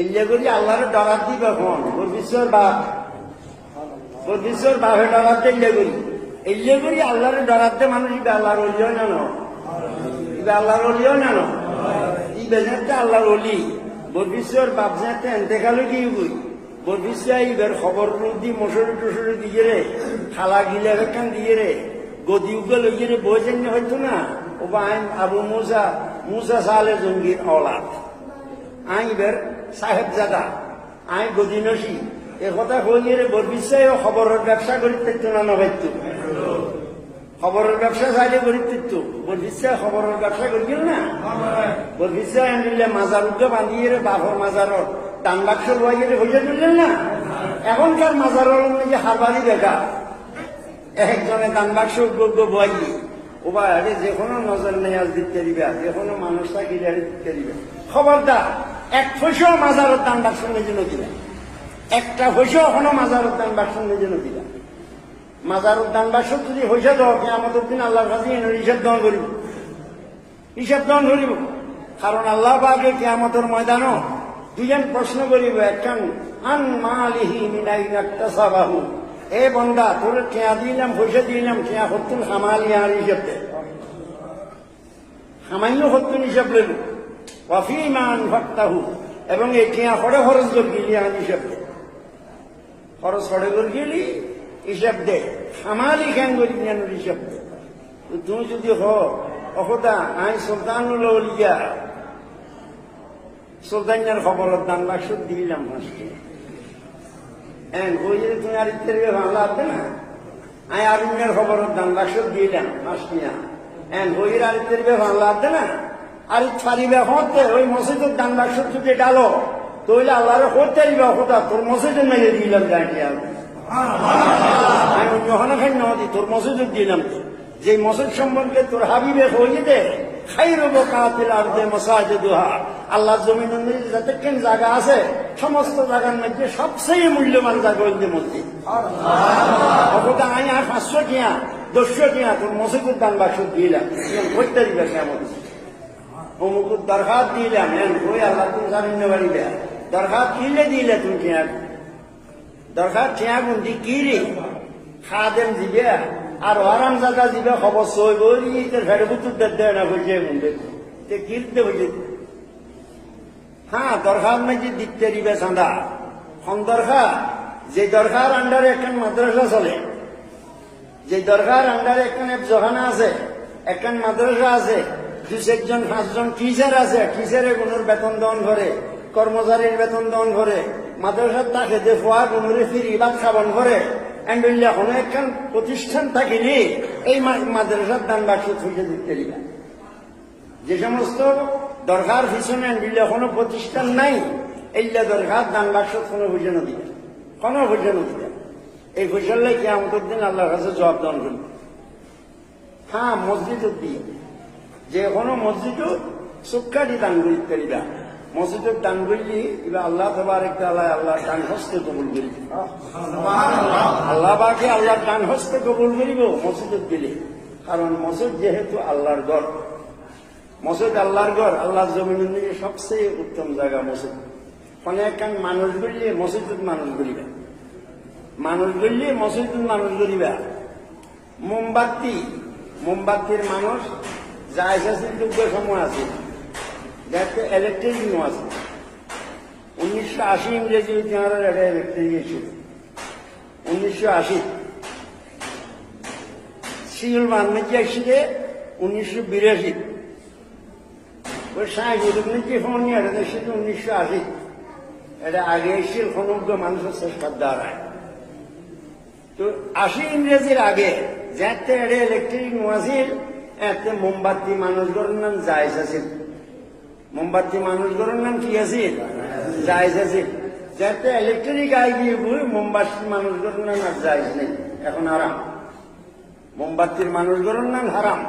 এলিয়া করি আল্লাহরে ডরার দিবে এখন বরবিশ্বর বাপ। বরবিশ্বর বাপে ডরার দে এলিয়া করি। এলিয়া করি আল্লাহরে ডরার দে মানুষ ইবে আল্লাহর অলিও না ন? ইবে আল্লাহর অলিও না ইবে যাতে আল্লাহর অলি। বরবিশ্বর বাপ যাতে এন্তেকালো কি বই বরবিশ্বর ইবের খবর দি মশরি টসরি দিয়ে রে, খালা গিলে কান দিয়ে রে, গদি উগে লইয়ে রে, বই জানি হয়তো না? ও বা আইন আবু মুসা মুসা সালে জঙ্গির অলাদ আইবের সাহেব জাদা, আই গদিনসি এ কথা কইয়ে রে বরবিশ্বাই খবরের ব্যবসা করি তেতো না নবাইতো খবরের ব্যবসা চাইলে করি তেতো বরবিশ্বাই খবরের ব্যবসা করি না। বরবিশ্বাই আনিলে মাজার বান্ধিয়ে রে বাঘর মাজারর দান বাক্স লুয়াইয়ে হইয়া দিলেন না। এখনকার মাজারর যে হারবারি দেখা একজনে দান বাক্স উদ্যোগ বয়াই ওবা আরে যে কোনো নজর নেই আজ দিতে দিবে যে কোনো মানুষ থাকিলে দিতে দিবে খবরদার এক পয়সাও মাজারের দান বাক্স জন্য দিলা একটা পয়সাও এখনও মাজারের দান বাক্স জন্য দিলা মাজার উদ্যান বাক্স যদি হয়েছে তো আমাদের দিন আল্লাহর কাছে হিসাব দন করিব হিসাব দন করিব কারণ আল্লাহ পাকে কেয়ামতের ময়দানও দুজন প্রশ্ন করিব একখান আন মালিহি মিনাই সাবাহু এ বন্দা, তোর কেয়া দিলাম পয়সা দিলাম কেয়া হতুন হামালি আর হিসাব। দে সামান্য হতুন হিসাব লইল ওয়াফি মান ভক্তাহু এবং এই কেয়া হরে খরচ করে গেলি আন হিসাব দে। খরচ হরে করে গেলি হিসাব দে। আমার কেন করি হিসাব দে। তুমি যদি হ, অহদা আই সুলতানুল উলিয়া সুলতানের খবরের দান বাক্স দিলাম ফাঁসকে এন, ওই যে তুমি আর ইত্যাদি ভালো আছে না? আই আরুণের খবরের দান বাক্স দিলাম ফাঁসকিয়া এন, ওই আর ইত্যাদি ভালো আছে না? আর ফারিবে হতে ওই মসজিদের দান বাক্স যদি ডালো। তৈলে আল্লাহরে হতে হতা তোর মসজিদের মেরে দিলাম জানিয়ে আমি অন্য হনে খাই নদী তোর মসজিদ দিলাম। যে মসজিদ সম্পর্কে তোর হাবিবে দে খাই রব কাতিল আর দে মসাজে দুহা আল্লাহ জমিন যাতে কেন জায়গা আছে, সমস্ত জায়গার মধ্যে সবচেয়ে মূল্যবান জায়গা হইলে মসজিদ। অবতা আই আর পাঁচশো টিয়া, দশশো টিয়া তোর মসজিদের দান বাক্স দিলাম। করতে দিবে কেমন? অমুকুর দরখাত দিলাম এন ওই আল্লাহ তুমি জানেন না বাড়িবে দরখাত দিলে দিলে তুমি টিয়া দরকার ঠিয়া গুন্দি কি রে? খাদেম দিবে, আর আরাম জায়গা দিবে, খবর সই বলি ফেরে বুতুর দেয় না বুঝে গুন্ডে তে কিনতে বুঝে হ্যাঁ দরকার নাকি দিতে দিবে চাঁদা হন দরকার যে দরকার আন্ডারে একখান মাদ্রাসা চলে, যে দরকার আন্ডারে একখান জখানা আছে, একখান মাদ্রাসা আছে দু চারজন পাঁচজন টিচার আছে টিচারে কোনোর বেতন দন করে, কর্মচারীর বেতন দন করে, মাদ্রাসার তাকে যে ফোয়া কোনোরে ফিরি বা খাবন করে এন্ডুল্লা কোনো একখান প্রতিষ্ঠান থাকিলে এই মাদ্রাসার দান বাক্স থেকে দিতে দিবা যে সমস্ত দরকার পিছনে এন্ডুল্লা কোনো প্রতিষ্ঠান নাই, এইলা দরকার দান বাক্স কোনো বুঝানো দিবে কোনো বুঝানো দিবে এই ফসলে কি আমাদের দিন আল্লাহর কাছে জবাব দান করবে। হ্যাঁ মসজিদ দিয়ে যে কোনো মসজিদ সুখ্যাটি দান করতে দিবা মসজিদের দান করলি এবার আল্লাহ তোমার একটা আল্লাহ আল্লাহ দান হস্তে কবুল করি আল্লাহ বাকে আল্লাহ দান হস্তে কবুল করিব মসজিদত দিলে কারণ মসজিদ যেহেতু আল্লাহর ঘর মসজিদ আল্লাহর ঘর আল্লাহর জমিনের দিকে সবচেয়ে উত্তম জায়গা মসজিদ। অনেক মানুষ গড়লে মসজিদত মানুষ গড়িবা। মানুষ গড়লে মসজিদত মানুষ গড়িবা। মোমবাতি মোমবাতির মানুষ যা এসেছে যোগ্য সময় আছে। যাতে ইলেকট্রিক নো আছে। উনিশশো আশি ইংরেজি ইতিহাসের একটা ইলেকট্রিক এসেছিল উনিশশো আশি। সিউল বান্নাজি আসছে, উনিশশো বিরাশি। ওই সাহেব উদ্দিনজি ফোন নিয়ে এটা এসেছে, উনিশশো আশি। এটা আগে এসেছিল সমগ্র মানুষের চেষ্টার দ্বারা তো আশি ইংরেজির আগে, যাতে এটা ইলেকট্রিক নোয়াছিল এতে মোমবাতি মানুষগুলোর নাম জায়জ আছে। মোমবাতি মানুষগুলোর নাম কি আছে? জায়জ আছে। যাতে ইলেকট্রিক আই গিয়ে বই মোমবাতি মানুষগুলোর নাম আর জায়জ নেই। এখন আরাম মোমবাতির মানুষগুলোর নাম হারাম।